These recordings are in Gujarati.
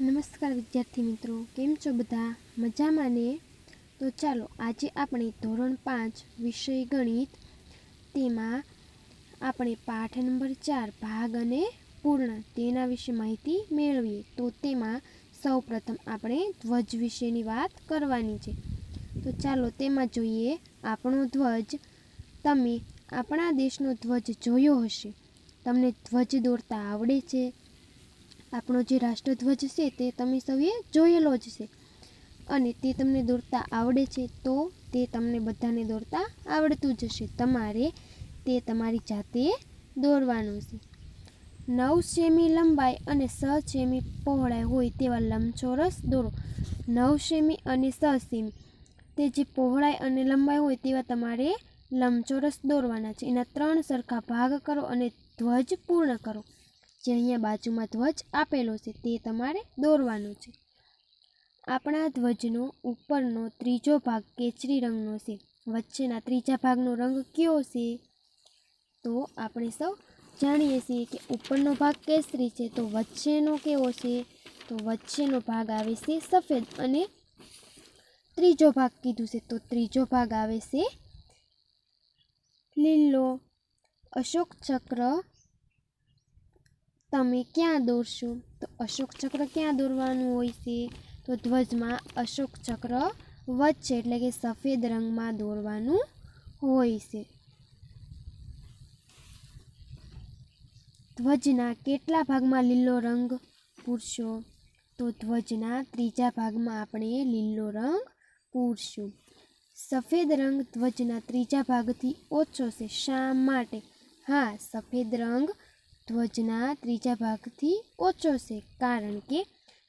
નમસ્કાર વિદ્યાર્થી મિત્રો, કેમ છો બધા? મજામાં ને? તો ચાલો, આજે આપણે ધોરણ પાંચ વિષય ગણિત, તેમાં આપણે પાઠ નંબર ચાર ભાગ અને પૂર્ણ, તેના વિશે માહિતી મેળવીએ. તો તેમાં સૌપ્રથમ આપણે ધ્વજ વિશેની વાત કરવાની છે. તો ચાલો, તેમાં જોઈએ, આપણો ધ્વજ, તમે આપણા દેશનો ધ્વજ જોયો હશે. તમને ધ્વજ દોરતા આવડે છે? આપણો જે રાષ્ટ્રધ્વજ છે તે તમે સૌએ જોયેલો જ છે. અને તે તમને દોરતા આવડે છે તો તે તમને બધાને દોરતા આવડતું જ હશે. તમારે તે તમારી જાતે દોરવાનું છે. નવ સેમી લંબાઈ અને સ સેમી પહોળાઈ હોય તેવા લંબચોરસ દોરો. નવ સેમી અને સ સેમી. તે જે પહોળાઈ અને લંબાઈ હોય તેવા તમારે લંબચોરસ દોરવાના છે. એના ત્રણ સરખા ભાગ કરો અને ધ્વજ પૂર્ણ કરો. જે અહીંયા બાજુમાં ધ્વજ આપેલો છે, તે તમારે દોરવાનો છે. આપણા ધ્વજનો ઉપરનો ત્રીજો ભાગ કેસરી રંગનો છે. વચ્ચેના ત્રીજા ભાગનો રંગ કયો છે? તો આપણે સૌ જાણીએ છીએ કે ઉપરનો ભાગ કેસરી છે, તો વચ્ચેનો કેવો છે? તો વચ્ચેનો ભાગ આવે છે સફેદ અને ત્રીજો ભાગ કીધું છે, તો ત્રીજો ભાગ આવે છે લીલો અશોક ચક્ર તમે ક્યાં દોરશો? તો અશોક ચક્ર ક્યાં દોરવાનું હોય છે? તો ધ્વજમાં અશોક ચક્ર વચ્ચે એટલે કે સફેદ રંગમાં દોરવાનું હોય છે. ધ્વજના કેટલા ભાગમાં લીલો રંગ પૂરશો? તો ધ્વજના ત્રીજા ભાગમાં આપણે લીલો રંગ પૂરશું. સફેદ રંગ ધ્વજના ત્રીજા ભાગથી ઓછો છે. શા માટે? હા, સફેદ રંગ ધ્વજના ત્રીજા ભાગથી ઓછો છે કારણ કે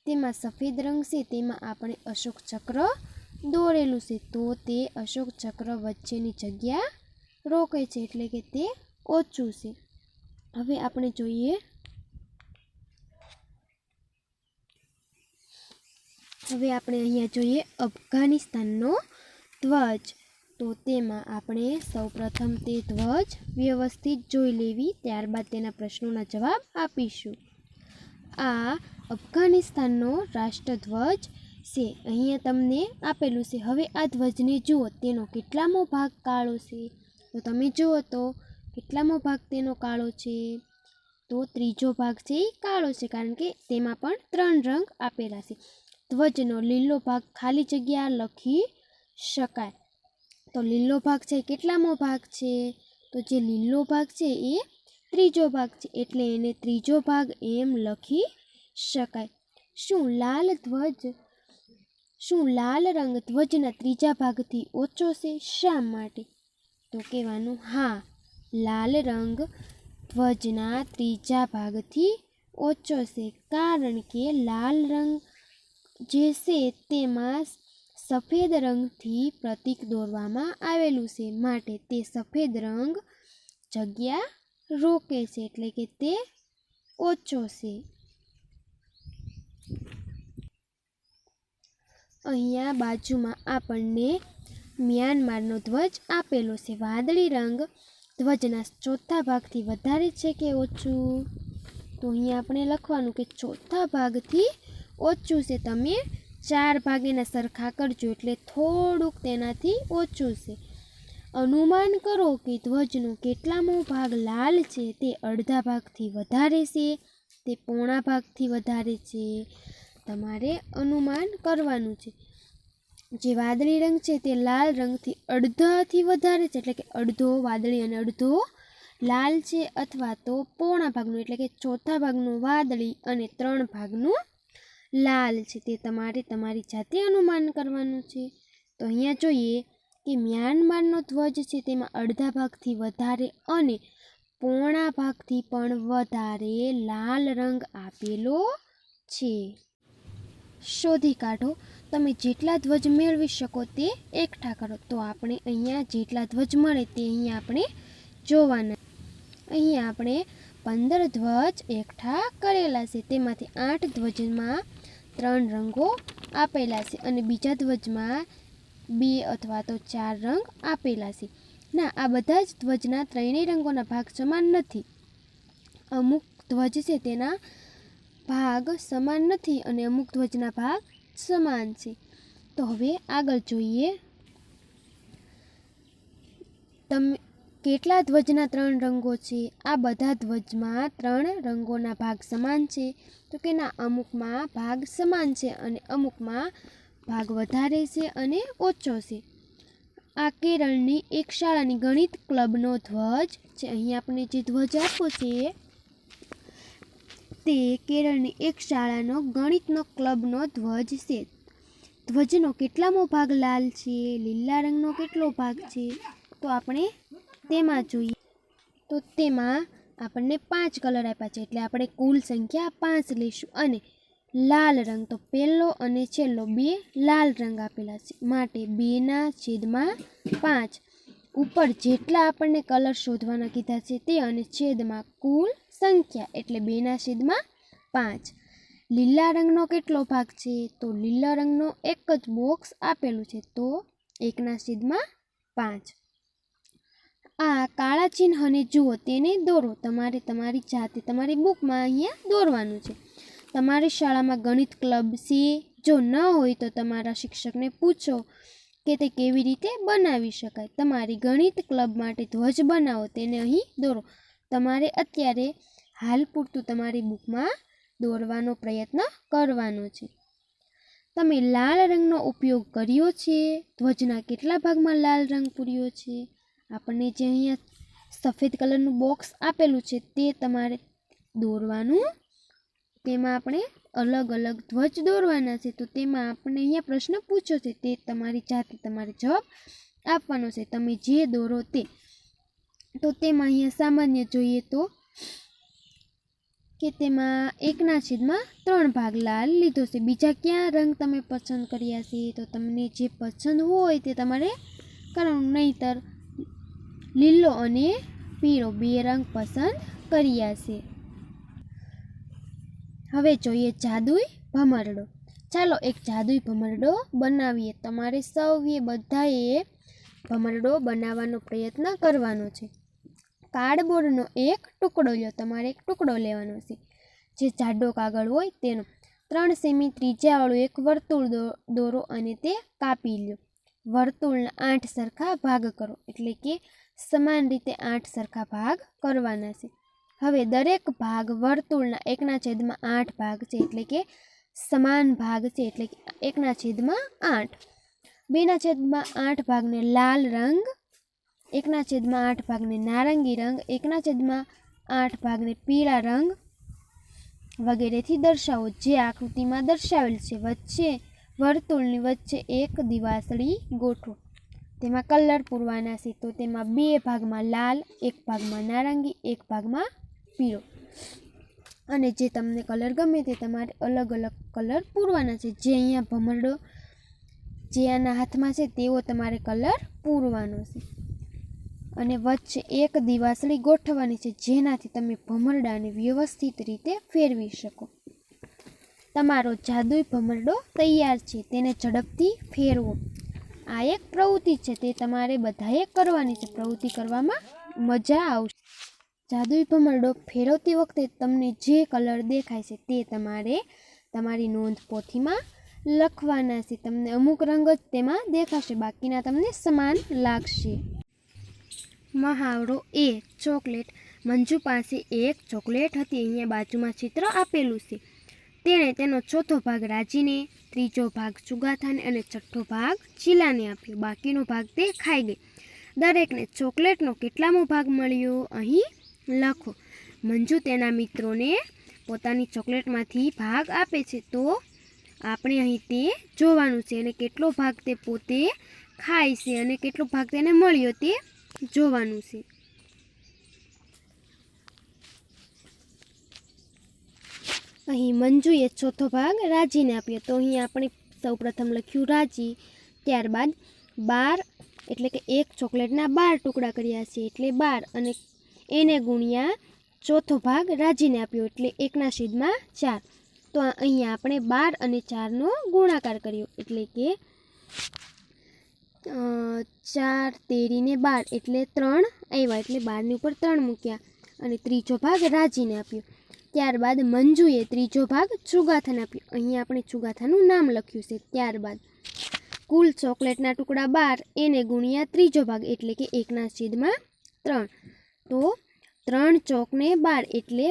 તેમાં સફેદ રંગ છે, તેમાં આપણે અશોક ચક્ર દોરેલું છે. તો તે અશોક ચક્ર વચ્ચેની જગ્યા રોકે છે એટલે કે તે ઓછું છે. હવે આપણે જોઈએ હવે આપણે અહીંયા જોઈએ અફઘાનિસ્તાનનો ધ્વજ. તો તેમાં આપણે સૌપ્રથમ તે ધ્વજ વ્યવસ્થિત જોઈ લેવી, ત્યારબાદ તેના પ્રશ્નોના જવાબ આપીશું. આ અફઘાનિસ્તાનનો રાષ્ટ્રધ્વજ છે. અહીંયા તમને આપેલું છે. હવે આ ધ્વજને જુઓ, તેનો કેટલામો ભાગ કાળો છે. તો તમે જુઓ તો, કેટલામો ભાગ તેનો કાળો છે? તો ત્રીજો ભાગ છે એ કાળો છે, કારણ કે તેમાં પણ ત્રણ રંગ આપેલા છે. ધ્વજનો લીલો ભાગ ખાલી જગ્યા લખી શકાય. તો લીલો ભાગ છે કેટલામો ભાગ છે? તો જે લીલો ભાગ છે એ ત્રીજો ભાગ છે. એટલે એને ત્રીજો ભાગ એમ લખી શકાય. શું લાલ ધ્વજ, શું લાલ રંગ ધ્વજના ત્રીજા ભાગથી ઓછો છે? શા માટે? તો કહેવાનું, હા, લાલ રંગ ધ્વજના ત્રીજા ભાગથી ઓછો છે. કારણ કે લાલ રંગ જે છે તેમાં સફેદ રંગથી પ્રતીક દોરવામાં આવેલું છે. માટે તે સફેદ રંગ જગ્યા રોકે છે એટલે કે તે ઓછો છે. અહીંયા બાજુમાં આપણને મ્યાનમારનો ધ્વજ આપેલો છે. વાદળી રંગ ધ્વજના ચોથા ભાગથી વધારે છે કે ઓછું? તો અહીંયા આપણે લખવાનું કે ચોથા ભાગથી ઓછું છે. તમે ચાર ભાગેના સરખા કરજો એટલે થોડુંક તેનાથી ઓછું છે. અનુમાન કરો કે ધ્વજનો કેટલામો ભાગ લાલ છે, તે અડધા ભાગથી વધારે છે, તે પોણા ભાગથી વધારે છે. તમારે અનુમાન કરવાનું છે. જે વાદળી રંગ છે, તે લાલ રંગથી અડધાથી વધારે છે, એટલે કે અડધો વાદળી અને અડધો લાલ છે, અથવા તો પોણા ભાગનું, એટલે કે ચોથા ભાગનું વાદળી અને ત્રણ ભાગનું લાલ છે તે તમારે તમારી જાતે અનુમાન કરવાનું છે. તો અહીંયા જોઈએ કે મ્યાનમારનો ધ્વજ છે તેમાં અડધા ભાગથી વધારે અને પોણા ભાગથી પણ વધારે લાલ રંગ આપેલો છે. શોધી કાઢો. તમે જેટલા ધ્વજ મેળવી શકો તે એકઠા કરો. તો આપણે અહીંયા જેટલા ધ્વજ મળે તે અહીંયા આપણે જોવાના. અહીંયા આપણે પંદર ધ્વજ એકઠા કરેલા છે. તેમાંથી આઠ ધ્વજમાં ત્રણ રંગો આપેલા છે અને બીજા ધ્વજમાં બે અથવા તો ચાર રંગ આપેલા છે. ના, આ બધા જ ધ્વજના ત્રણેય રંગોના ભાગ સમાન નથી. અમુક ધ્વજ છે તેના ભાગ સમાન નથી અને અમુક ધ્વજના ભાગ સમાન છે. તો હવે આગળ જોઈએ. તમે કેટલા ધ્વજના ત્રણ રંગો છે? આ બધા ધ્વજમાં ત્રણ રંગોના ભાગ સમાન છે. તો કે ના, અમુકમાં ભાગ સમાન છે અને અમુકમાં ભાગ વધારે છે અને ઓછો છે. આ કેરળની એક શાળાની ગણિત ક્લબનો ધ્વજ છે. અહીં આપણે જે ધ્વજ આપ્યો છે, તે કેરળની એક શાળાનો ગણિતનો ક્લબનો ધ્વજ છે. ધ્વજનો કેટલામો ભાગ લાલ છે, લીલા રંગનો કેટલો ભાગ છે? તો આપણે તેમાં જોઈએ તો તેમાં આપણને પાંચ કલર આપ્યા છે. એટલે આપણે કુલ સંખ્યા પાંચ લઈશું અને લાલ રંગ તો પહેલો અને છેલ્લો બે લાલ રંગ આપેલા છે. માટે બેના છેદમાં પાંચ. ઉપર જેટલા આપણને કલર શોધવાના કીધા છે તે અને છેદમાં કુલ સંખ્યા. એટલે બેના છેદમાં પાંચ. લીલા રંગનો કેટલો ભાગ છે? તો લીલા રંગનો એક જ બોક્સ આપેલું છે. તો એકના છેદમાં પાંચ. આ ચિહ્નને જુઓ તેને દોરો. તમારે તમારી જાતે તમારી બુકમાં અહીંયા દોરવાનું છે. તમારી શાળામાં ગણિત ક્લબ છે જો ન હોય તો તમારા શિક્ષકને પૂછો કે તે કેવી રીતે બનાવી શકાય. તમારી ગણિત ક્લબ માટે ધ્વજ બનાવો, તેને અહીં દોરો. તમારે અત્યારે હાલ પૂરતું તમારી બુકમાં દોરવાનો પ્રયત્ન કરવાનો છે. તમે લાલ રંગનો ઉપયોગ કર્યો છે. ધ્વજના કેટલા ભાગમાં લાલ રંગ પૂર્યો છે? આપણને જે અહીંયા સફેદ કલરનું બોક્સ આપેલું છે તે તમારે દોરવાનું. તેમાં આપણે અલગ અલગ ધ્વજ દોરવાના છે. તો તેમાં આપણે અહીંયા પ્રશ્ન પૂછ્યો છે. તે તમારી જાતે તમારે જવાબ આપવાનો છે. તમે જે દોરો તે. તો તેમાં અહીંયા સામાન્ય જોઈએ તો કે તેમાં એકના છેદમાં ત્રણ ભાગ લાલ લીધો છે. બીજા ક્યાં રંગ તમે પસંદ કર્યા છે? તો તમને જે પસંદ હોય તે તમારે કરવાનું. નહીંતર લીલો અને પીળો બે રંગ પસંદ કર્યા છે. હવે જોઈએ જાદુઈ ભમરડો. ચાલો એક જાદુઈ ભમરડો બનાવીએ. તમારે સૌએ બધાએ ભમરડો બનાવવાનો પ્રયત્ન કરવાનો છે. કાર્ડબોર્ડનો એક ટુકડો લો. તમારે એક ટુકડો લેવાનો છે. જે જાડો કાગળ હોય તેનો. ત્રણ સેમી ત્રિજ્યાવાળું એક વર્તુળ દોરો અને તે કાપી લો. વર્તુળના આઠ સરખા ભાગ કરો. એટલે કે સમાન રીતે આઠ સરખા ભાગ કરવાના છે. હવે દરેક ભાગ વર્તુળના એકના છેદમાં આઠ ભાગ છે. એટલે કે સમાન ભાગ છે. એટલે કે એકના છેદમાં આઠ. બેના છેદમાં આઠ ભાગને લાલ રંગ, એકના છેદમાં આઠ ભાગને નારંગી રંગ, એકના છેદમાં આઠ ભાગને પીળા રંગ વગેરેથી દર્શાવો. જે આકૃતિમાં દર્શાવેલ છે. વચ્ચે વર્તુળની વચ્ચે એક દિવાસળી ગોઠવો. તેમાં કલર પૂરવાના છે. તો તેમાં બે ભાગમાં લાલ, એક ભાગમાં નારંગી, એક ભાગમાં પીળો. અને જે તમને કલર ગમે તે તમારે અલગ અલગ કલર પૂરવાના છે. જે અહીંયા ભમરડો જે આના હાથમાં છે તેવો તમારે કલર પૂરવાનો છે. અને વચ્ચે એક દિવાસળી ગોઠવવાની છે. જેનાથી તમે ભમરડાને વ્યવસ્થિત રીતે ફેરવી શકો. તમારો જાદુઈ ભમરડો તૈયાર છે, તેને ઝડપથી ફેરવો. આ એક પ્રવૃત્તિ છે, તે તમારે બધાએ કરવાની છે. પ્રવૃત્તિ કરવામાં મજા આવશે. જાદુઈ ભમરડો ફેરવતી વખતે તમને જે કલર દેખાય છે, તે તમારે તમારી નોંધ પોથીમાં લખવાના છે. તમને અમુક રંગ જ તેમાં દેખાશે, બાકીના તમને સમાન લાગશે. મહાવરો એ ચોકલેટ, મંજુ પાસે એક ચોકલેટ હતી. અહીંયા બાજુમાં ચિત્ર આપેલું છે. તેણે તેનો ચોથો ભાગ રાજીને, ત્રીજો ભાગ સુગાથાને અને છઠ્ઠો ભાગ ચીલાને આપ્યો. બાકીનો ભાગ તે ખાઈ ગઈ. દરેકને ચોકલેટનો કેટલામો ભાગ મળ્યો? અહીં લખો. મંજુ તેના મિત્રોને પોતાની ચોકલેટમાંથી ભાગ આપે છે. તો આપણે અહીં તે જોવાનું છે અને કેટલો ભાગ તે પોતે ખાય છે અને કેટલો ભાગ તેને મળ્યો તે જોવાનું છે. અહીં મંજુએ ચોથો ભાગ રાજીને આપ્યો. તો અહીં આપણે સૌપ્રથમ લખ્યું રાજી, ત્યારબાદ બાર, એટલે કે એક ચોકલેટના બાર ટુકડા કર્યા છે. એટલે બાર અને એને ગુણ્યા ચોથો ભાગ રાજીને આપ્યો, એટલે એકના છેદમાં ચાર. તો અહીંયા આપણે બાર અને ચારનો ગુણાકાર કર્યો. એટલે કે ચાર તેરીને બાર, એટલે ત્રણ આવ્યા. એટલે બારની ઉપર ત્રણ મૂક્યા અને ત્રીજો ભાગ રાજીને આપ્યો. ત્યારબાદ મંજુએ ત્રીજો ભાગ ચુગાથાને આપ્યો. અહીંયા આપણે ચુગાથાનું નામ લખ્યું છે. ત્યારબાદ, કુલ ચોકલેટના ટુકડા બાર, એને ગુણ્યા ત્રીજો ભાગ, એટલે કે એકના છેદમાં ત્રણ. તો ત્રણ ચોકને બાર, એટલે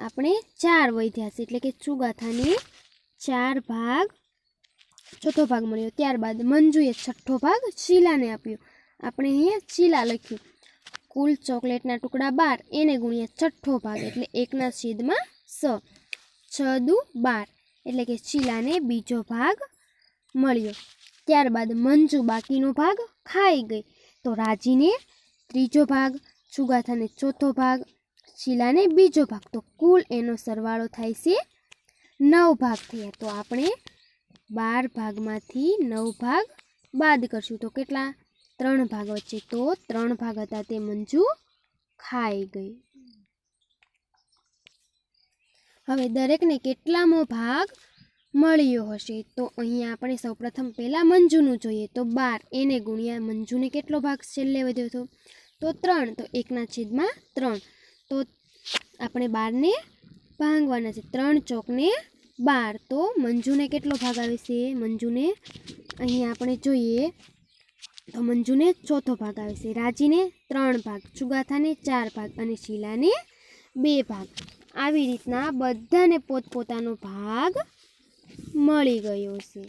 આપણે ચાર વધ્યા છે. એટલે કે ચુગાથાને ચાર ભાગ, ચોથો ભાગ મળ્યો. ત્યારબાદ મંજુએ છઠ્ઠો ભાગ શીલાને આપ્યો. આપણે અહીંયા શીલા લખ્યું. કુલ ચોકલેટના ટુકડા બાર, એને ગુણ્યા છઠ્ઠો ભાગ, એટલે એકના છેદમાં સ. છ દુ બાર, એટલે કે શીલાને બીજો ભાગ મળ્યો. ત્યારબાદ મંજુ બાકીનો ભાગ ખાઈ ગઈ. તો રાજીને ત્રીજો ભાગ, સુગાથાને ચોથો ભાગ, શીલાને બીજો ભાગ. તો કુલ એનો સરવાળો થાય છે નવ ભાગ થયા. તો આપણે બાર ભાગમાંથી નવ ભાગ બાદ કરશું. તો કેટલા? ત્રણ ભાગ વચ્ચે તો ત્રણ ભાગ હતા તે મંજુ ખાઈ ગઈ. હવે દરેકને કેટલામો ભાગ મળ્યો હશે તો અહીંયા આપણે સૌપ્રથમ પહેલાં મંજુનું જોઈએ તો બાર. એને ગુણ્યા મંજુને કેટલો ભાગ છેલ્લે વધ્યો હતો? તો ત્રણ. તો એકના છેદમાં ત્રણ. તો આપણે બારને ભાંગવાના છે. ત્રણ ચોકને બાર. તો મંજુને કેટલો ભાગ આવે છે? મંજુને અહીંયા આપણે જોઈએ તો મંજુને ચોથો ભાગ આવે છે. રાજીને ત્રણ ભાગ ચુગાથાને ચાર ભાગ અને શીલાને બે ભાગ. આવી રીતના બધાને પોતપોતાનો ભાગ મળી ગયો છે.